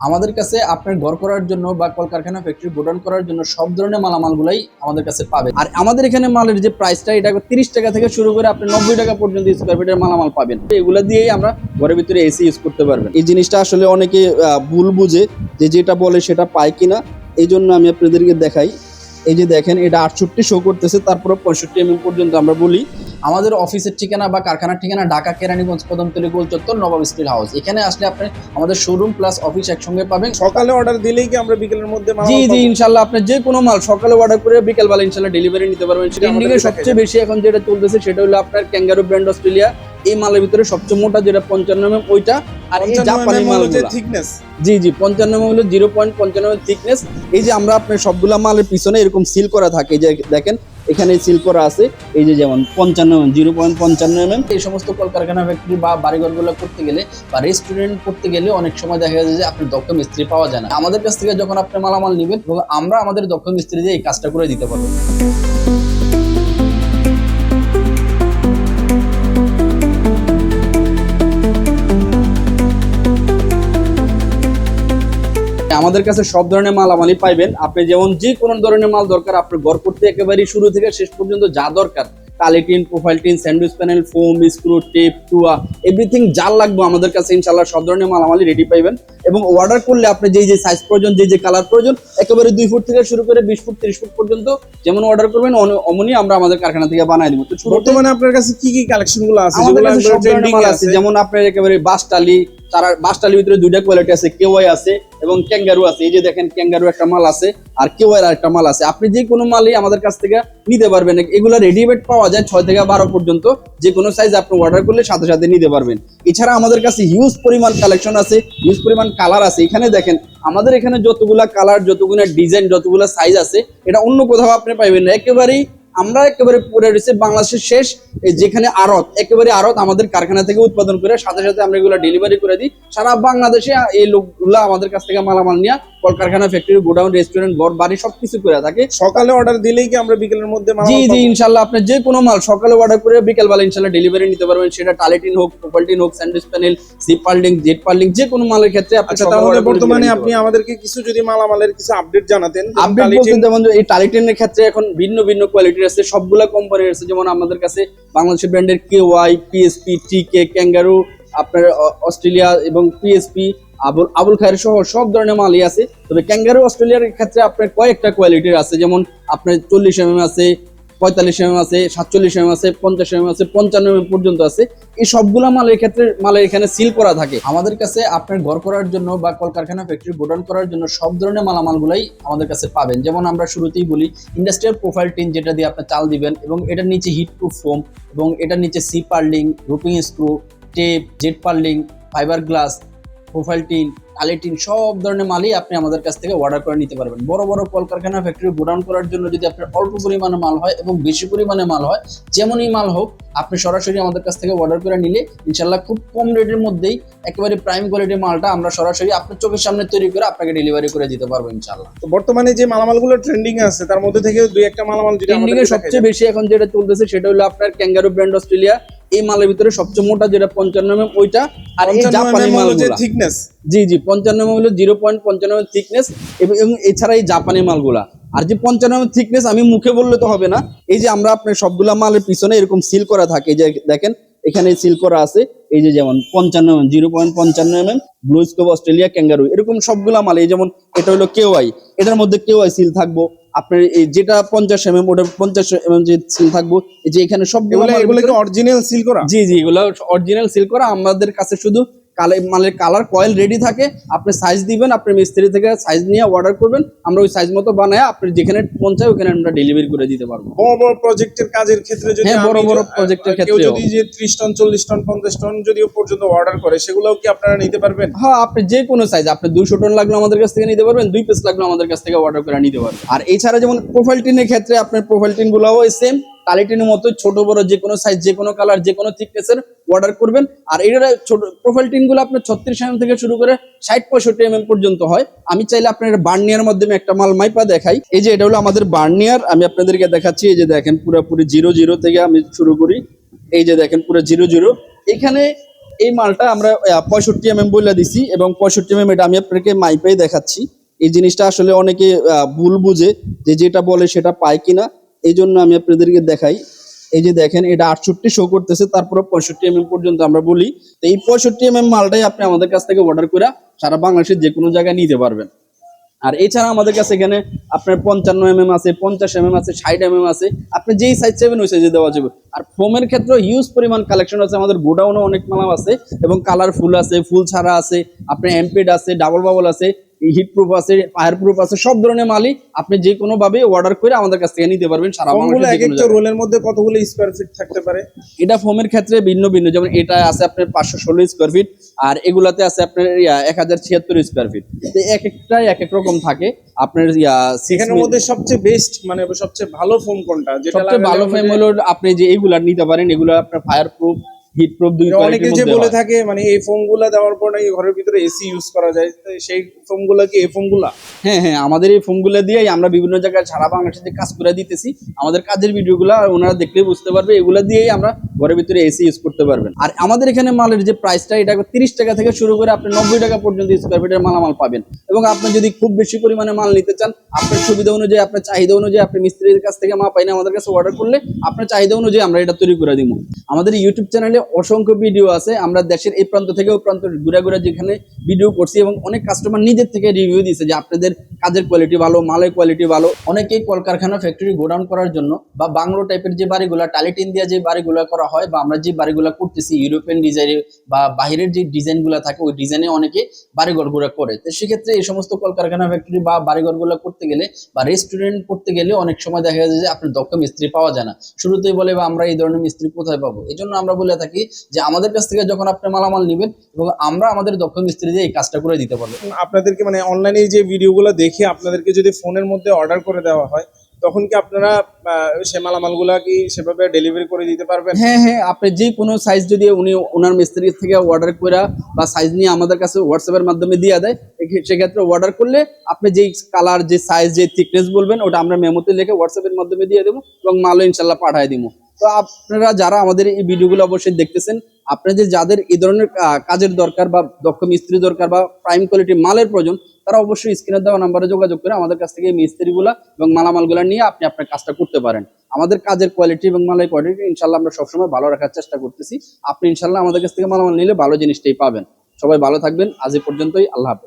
আমাদের কাছে আপনার ঘর করার জন্য বা কলকারখানা ফ্যাক্টরি গোডাউন করার জন্য সব ধরনের মালামালগুলাই আমাদের কাছে পাবে আর আমাদের এখানে মালের যে প্রাইসটা এটা তিরিশ টাকা থেকে শুরু করে আপনি নব্বই টাকা পর্যন্ত স্কোয়ার ফিটের মালামাল পাবেন। এগুলো দিয়েই আমরা ঘরের ভিতরে এসি ইউজ করতে পারবেন। এই জিনিসটা আসলে অনেকে ভুল বুঝে যে যেটা বলে সেটা পায় কিনা এই জন্য আমি আপনাদেরকে দেখাই। এই যে দেখেন এটা আটষট্টি শো করতেছে তারপরে পঁয়ষট্টি এমএম পর্যন্ত আমরা বলি। আমাদের অফিসের ঠিকানা বা কারখানার ঠিকানা ঢাকা কেরানীগঞ্জ কদমতলী গোল চত্বর নবাব স্টিল হাউস এখানে আসলে আপনি আমাদের শোরুম প্লাস অফিস একসঙ্গে পাবেন। সকালে অর্ডার দিলেই কি আমরা বিকেলের মধ্যে জি জি ইনশাল্লাহ আপনি যে কোনো মাল সকালে অর্ডার করে বিকেল বেলা ইনশাল্লাহ ডেলিভারি নিতে পারবেন। ট্রেন্ডিং সবচেয়ে বেশি এখন যেটা চলতেছে সেটা হলো আপনার ক্যাঙ্গারু ব্র্যান্ড অস্ট্রেলিয়া এই মালের ভিতরে সবচেয়ে মোটা যেটা পঞ্চান্ন এম ওইটা আর এই জাপানি mm হলো যে জি জি পঞ্চান্ন এম হলো জিরো পয়েন্ট পঞ্চান্ন থিকনেস এই যে আমরা আপনার সবগুলা মালের পিছনে এরকম সিল করা থাকে এই যে দেখেন এখানে সিল করা আছে। এই যে যেমন পঞ্চান্ন এম জিরো পয়েন্ট পঞ্চান্ন এম এই সমস্ত কলকারখানা ফ্যাক্টরি বা বাড়িঘরগুলো করতে গেলে বা রেস্টুরেন্ট করতে গেলে অনেক সময় দেখা যায় যে আপনি দক্ষ মিস্ত্রি পাওয়া যায় না। আমাদের কাছ থেকে যখন আপনি মালামাল নেবেন তখন আমরা আমাদের দক্ষ মিস্ত্রি দিয়ে এই কাজটা করে দিতে পারব। আমাদের কাছে সব ধরনের মাল আমালি পাইবেন। আপনি যেমন যে কোনো ধরনের মাল দরকার আপনার ঘর করতে একেবারে শুরু থেকে শেষ পর্যন্ত যা দরকার। কালিটিন profile tin sandwich panel foam screw tape টুয়া everything যা লাগবে আমাদের কাছে ইনশাল্লাহ সব ধরনের মালামালই রেডি পাইবেন। এবং অর্ডার করলে আপনি যেই যে সাইজ প্রয়োজন যে যে কালার প্রয়োজন একেবারে দুই ফুট থেকে শুরু করে বিশ ফুট তিরিশ ফুট পর্যন্ত যেমন অর্ডার করবেন অমনি আমরা আমাদের কারখানা থেকে বানাই দেবো। তো বর্তমানে আপনার কাছে কি কি কালেকশনগুলো আছে? আমাদের কাছে সব ধরনের মাল আছে। যেমন আপনার একেবারে বাসটালি তারা বাসটালির ভিতরে দুইটা কোয়ালিটি আছে, কেওয়াই আছে এবং ক্যাঙ্গারু আছে। এই যে দেখেন, ক্যাঙ্গারু একটা মাল আছে আর কেওয়াই আর একটা মাল আছে। আপনি যে কোনো মালই আমাদের কাছ থেকে নিতে পারবেন। এগুলো রেডিমেড পাওয়া যায় ছয় থেকে বারো পর্যন্ত। যে কোনো সাইজ আপনি অর্ডার করলে সাথে সাথে নিতে পারবেন। এছাড়া আমাদের কাছে হিউজ পরিমাণ কালেকশন আছে হিউজ পরিমাণ কালার আছে। এখানে দেখেন, আমাদের এখানে যতগুলা কালার যতগুলো ডিজাইন যতগুলো সাইজ আছে, এটা অন্য কোথাও আপনি পাইবেন না। একেবারেই আমরা একেবারে পড়ে রয়েছে বাংলাদেশের শেষ যেখানে আড়ত, একেবারে আড়ত আমাদের কারখানা থেকে উৎপাদন করে সাথে সাথে আমরা এগুলো ডেলিভারি করে দিই। সারা বাংলাদেশে এই লোকগুলা আমাদের কাছ থেকে মালামাল নিয়ে কলকারখানা ফ্যাক্টরি গোডাউন রেস্টুরেন্ট ঘর বাড়ি সবকিছু করে থাকে। সকালে অর্ডার দিলেই কি আমরা বিকেলের মধ্যে জি জি ইনশাল্লাহ আপনি যে কোনো মাল সকালে অর্ডার করে বিকেল বেলা ইনশাল্লাহ ডেলিভারি নিতে পারবেন। সেটা টালিটিন হোক প্রোপালটিন হোক sandwich panel zip purlin jet purlin যে কোনো মালের ক্ষেত্রে আচ্ছা তাহলে বর্তমানে আপনি আমাদেরকে কিছু যদি মালামালের কিছু আপডেট জানাতেন আপডেট বলতে যেমন এই টালিটেনের ক্ষেত্রে এখন ভিন্ন ভিন্ন কোয়ালিটির আছে। সবগুলা কোম্পানির আছে। যেমন আমাদের কাছে বাংলাদেশের ব্র্যান্ডের K Y PSP TK kangaroo আপনার অস্ট্রেলিয়া এবং পিএসপি আবুল আবুল খায়ের সহ সব ধরনের মালই আছে। তবে ক্যাঙ্গারু অস্ট্রেলিয়ার ক্ষেত্রে আপনার কয়েকটা কোয়ালিটির আছে। যেমন আপনার চল্লিশ এম আছে, পঁয়তাল্লিশ এম আছে, সাতচল্লিশ এম আছে, পঞ্চাশ এম আছে, পঞ্চান্ন এম পর্যন্ত আছে। এই সবগুলা মালের ক্ষেত্রে মালের এখানে সিল করা থাকে। আমাদের কাছে আপনার ঘর করার জন্য বা কলকারখানা ফ্যাক্টরি গোডাউন করার জন্য সব ধরনের মালামালগুলাই আমাদের কাছে পাবেন। যেমন আমরা শুরুতেই বলি ইন্ডাস্ট্রিয়াল প্রোফাইল টিন যেটা দিয়ে আপনি চাল দিবেন এবং এটার নিচে হিট প্রুফ ফোম এবং এটার নিচে C purlin roofing screw tape Z purlin fibre glass profile tin কালেটিন সব ধরনের মালই আপনি আমাদের কাছ থেকে অর্ডার করে নিতে পারবেন। বড় বড় কলকারখানা ফ্যাক্টরি গোডাউন করার জন্য যদি আপনার অল্প পরিমাণে মাল হয় এবং বেশি পরিমাণে মাল হয় যেমনই মাল হোক আপনি সরাসরি আমাদের কাছ থেকে অর্ডার করে নিলে ইনশাল্লাহ খুব কম রেটের মধ্যেই একেবারে প্রাইম কোয়ালিটির মালটা আমরা সরাসরি আপনার চোখের সামনে তৈরি করে আপনাকে ডেলিভারি করে দিতে পারব ইনশাল্লাহ তো বর্তমানে যে মালামালগুলো ট্রেন্ডিং আছে তার মধ্যে থেকে দুই একটা মালামাল ট্রেন্ডিং আমাদেরকে এ সবচেয়ে বেশি এখন যেটা চলতেছে সেটা হলো আপনার ক্যাঙ্গারু ব্র্যান্ড অস্ট্রেলিয়া এই মালের ভিতরে সবচেয়ে মোটা যেটা পঞ্চান্ন এম ওইটা আর এই জাপানি mm মালগুলা। thickness। জি জি পঞ্চান্ন এম হলো জিরো পয়েন্ট পঞ্চান্ন এম থিকনেস এবং এছাড়া এই জাপানি মালগুলা। আর যে পঞ্চান্ন এম থিকনেস আমি মুখে বললে তো হবে না। এই যে আমরা আপনার সবগুলা মালের পিছনে এরকম সিল করা থাকে এই যে দেখেন এখানে সিল করা আছে। এই যে যেমন পঞ্চান্ন এম জিরো পয়েন্ট পঞ্চান্ন M M blue scope Australia kangaroo এরকম সবগুলা মাল। এই যেমন এটা হলো কেওয়াই এটার মধ্যে কেওয়াই সিল থাকব। আপনার এই যেটা পঞ্চাশ এম এম ওটা পঞ্চাশ এম এম যে সিল থাকব এই যে এখানে সবগুলো এগুলো অরিজিনাল সিল করা? জি জি এগুলো অরিজিনাল সিল করা। আমাদের কাছে শুধু কালে মালের কালার কয়েল রেডি থাকে আপনি সাইজ দিবেন আপনি মিস্ত্রি থেকে সাইজ নিয়ে অর্ডার করবেন আমরা ওই সাইজ মতো বানায় আপনি যেখানে মন চায় ওখানে আমরা ডেলিভারি করে দিতে পারব। বড় বড় প্রজেক্টের কাজের ক্ষেত্রে যদি হ্যাঁ, বড় বড় প্রজেক্টের ক্ষেত্রে যদি যে 30 টন 40 টন 50 টন যদিও পর্যন্ত অর্ডার করে সেগুলোও কি আপনারা নিতে পারবেন? হ্যাঁ আপনি যে কোনো সাইজ আপনি দুশো টন লাগল আমাদের কাছ থেকে নিতে পারবেন দুই পিস লাগল আমাদের কাছ থেকে অর্ডার করে নিতে পারবেন। আর এছাড়া যেমন প্রোফাইল টিনের ক্ষেত্রে আপনার প্রোফাইল টিন গুলাও সেম কালিটিনের মতো ছোট, বড় যে কোনো সাইজ যে কোনো কালার যে কোনো থিকনেসের অর্ডার করবেন। আর এটা ছোট প্রোফাইল টিনগুলো আপনার ছত্রিশ এম থেকে শুরু করে ষাট, পঁয়ষট্টি এম পর্যন্ত হয়। আমি চাইলে আপনার বার্নিয়ার মাধ্যমে একটা মাল মাইপা দেখাই। এই যে এটা হলো আমাদের বার্নিয়ার আমি আপনাদেরকে দেখাচ্ছি, এই যে দেখেন পুরোপুরি জিরো জিরো থেকে আমি শুরু করি। এই যে দেখেন পুরো জিরো জিরো এখানে এই মালটা আমরা পঁয়ষট্টি এম এম বলে দিছি এবং পঁয়ষট্টি এম এম এটা আমি আপনাকে মাইপাই দেখাচ্ছি। এই জিনিসটা আসলে অনেকে ভুল বুঝে যে যেটা বলে সেটা পায় কিনা। এই জন্য আমি আপনাদেরকে দেখাই। এই যে দেখেন, এটা আটষট্টি শো করতেছে, তারপরে পঁয়ষট্টি এম পর্যন্ত আমরা বলি। তো এই পঁয়ষট্টি এম এম মালটাই আপনি আমাদের কাছ থেকে অর্ডার করে সারা বাংলাদেশের যে কোনো জায়গায় নিতে পারবেন। আর এছাড়া আমাদের কাছে এখানে আপনার পঞ্চান্ন এম এম আছে, পঞ্চাশ এম আছে, ষাট এম আছে। আপনি যেই সাইজ চাইবেন ওই সাইজে দেওয়া যাবে। আর ফোমের ক্ষেত্রে হিউজ পরিমাণ কালেকশন আছে, আমাদের গোডাউনে অনেক মালাম আছে এবং কালারফুল আছে, ফুল ছাড়া আছে, আপনার এমপেড আছে ডাবল বাবল আছে। হিট প্রুফ আছে ফায়ার প্রুফ আছে সব ধরনের মালই আপনি যে কোনো ভাবে অর্ডার করে আমাদের কাছ থেকে নিতে পারবেন সারা ফোনগুলো এক একটা রোলের মধ্যে কতগুলো স্কোয়ার ফিট থাকতে পারে? এটা ফোমের ক্ষেত্রে ভিন্ন ভিন্ন। যেমন এটা আছে আপনার পাঁচশো ষোলো স্কোয়ার ফিট আর এগুলাতে আছে আপনার এক হাজার ছিয়াত্তর স্কোয়ার ফিট তো এক একটাই এক এক রকম থাকে আপনার six মধ্যে সবচেয়ে বেস্ট মানে সবচেয়ে ভালো ফোন কোনটা? যেটা ভালো ফোম হলো আপনি যে এগুলা নিতে পারেন এগুলো আপনার ফায়ার প্রুফ হিট প্রুফ দুই অনেকে যে বলে থাকে মানে এই ফোনগুলা দেওয়ার পর নাকি ঘরের ভিতরে এসি ইউজ করা যায়। সেই ফোনগুলা কি এই ফোনগুলা? হ্যাঁ হ্যাঁ আমাদের এই ফোনগুলো দিয়েই আমরা বিভিন্ন জায়গায় সারা বাংলাদেশে কাজ করে দিতেছি। আমাদের কাজের ভিডিওগুলো ওনারা দেখলেই বুঝতে পারবে এগুলো দিয়েই আমরা ঘরের ভিতরে এসি ইউজ করতে পারবেন। আর আমাদের এখানে মালের যে প্রাইসটা এটা তিরিশ টাকা থেকে শুরু করে আপনি নব্বই টাকা পর্যন্ত স্কোয়ার ফিটের মালামাল পাবেন। এবং আপনি যদি খুব বেশি পরিমাণে মাল নিতে চান আপনার সুবিধা অনুযায়ী আপনার চাহিদা অনুযায়ী আপনি মিস্ত্রির কাছ থেকে মা পাইনি আমাদের কাছে অর্ডার করলে আপনার চাহিদা অনুযায়ী আমরা এটা তৈরি করে দিব। আমাদের ইউটিউব চ্যানেলে অসংখ্য ভিডিও আছে। আমরা দেশের এই প্রান্ত থেকে ওই প্রান্ত ঘুরে ঘুরে যেখানে ভিডিও করছি এবং অনেক কাস্টমার নিজের থেকে রিভিউ দিয়েছে যে আপনাদের কাজের কোয়ালিটি ভালো, মালের কোয়ালিটি ভালো। অনেকেই কলকারখানা ফ্যাক্টরি গোডাউন করার জন্য বা বাংলো টাইপের যে বাড়িগুলো টালিটিন দিয়ে যে বাড়িগুলো করা হয় বা আমরা যে বাড়িগুলো করতেছি ইউরোপিয়ান ডিজাইনে বা বাইরের যে ডিজাইনগুলো থাকে, ওই ডিজাইনে অনেকে বাড়িঘরগুলো করে। তো সেক্ষেত্রে এই সমস্ত কলকারখানা ফ্যাক্টরি বা বাড়িঘরগুলো করতে গেলে বা রেস্টুরেন্ট করতে গেলে অনেক সময় দেখা যায় যে আপনার দক্ষ মিস্ত্রি পাওয়া যায় না। শুরুতেই বলে বা আমরা এই ধরনের মিস্ত্রি কোথায় পাবো? এই জন্য আমরা বলে থাকি যে আমাদের কাছ থেকে যখন আপনি মালামাল নেবেন এবং আমরা আমাদের দক্ষ মিস্ত্রি দিয়ে এই কাজটা করে দিতে পারব। আপনাদেরকে মানে অনলাইনে যে ভিডিওগুলো দেখে আপনাদেরকে যদি ফোনের মধ্যে অর্ডার করে দেওয়া হয় তখন কি আপনারা সে মালামালগুলা কি সেভাবে ডেলিভারি করে দিতে পারবেন? হ্যাঁ হ্যাঁ আপনি যে কোনো সাইজ যদি উনি ওনার মিস্ত্রি থেকে অর্ডার করে বা সাইজ নিয়ে আমাদের কাছে হোয়াটসঅ্যাপের মাধ্যমে দিয়ে দেয় সেক্ষেত্রে অর্ডার করলে আপনি যেই কালার যে সাইজ যে থিকনেস বলবেন ওটা আমরা মেমোতে লিখে হোয়াটসঅ্যাপের মাধ্যমে দিয়ে দেবো এবং মালও ইনশাল্লাহ পাঠিয়ে দিব। তো আপনারা যারা আমাদের এই ভিডিওগুলো অবশ্যই দেখতেছেন আপনাদের যাদের এই ধরনের কাজের দরকার বা দক্ষ মিস্ত্রি দরকার বা প্রাইম কোয়ালিটি মালের প্রয়োজন, তারা অবশ্যই স্ক্রিনে দেওয়া নাম্বারে যোগাযোগ করে আমাদের কাছ থেকে এই মিস্ত্রিগুলা এবং মালামালগুলো নিয়ে আপনি আপনার কাজটা করতে পারেন। আমাদের কাজের কোয়ালিটি এবং মালের কোয়ালিটি ইনশাল্লাহ আমরা সবসময় ভালো রাখার চেষ্টা করতেছি। আপনি ইনশাল্লাহ আমাদের কাছ থেকে মালামাল নিলে ভালো জিনিসটাই পাবেন। সবাই ভালো থাকবেন। আজ পর্যন্তই। আল্লাহ হাফেজ।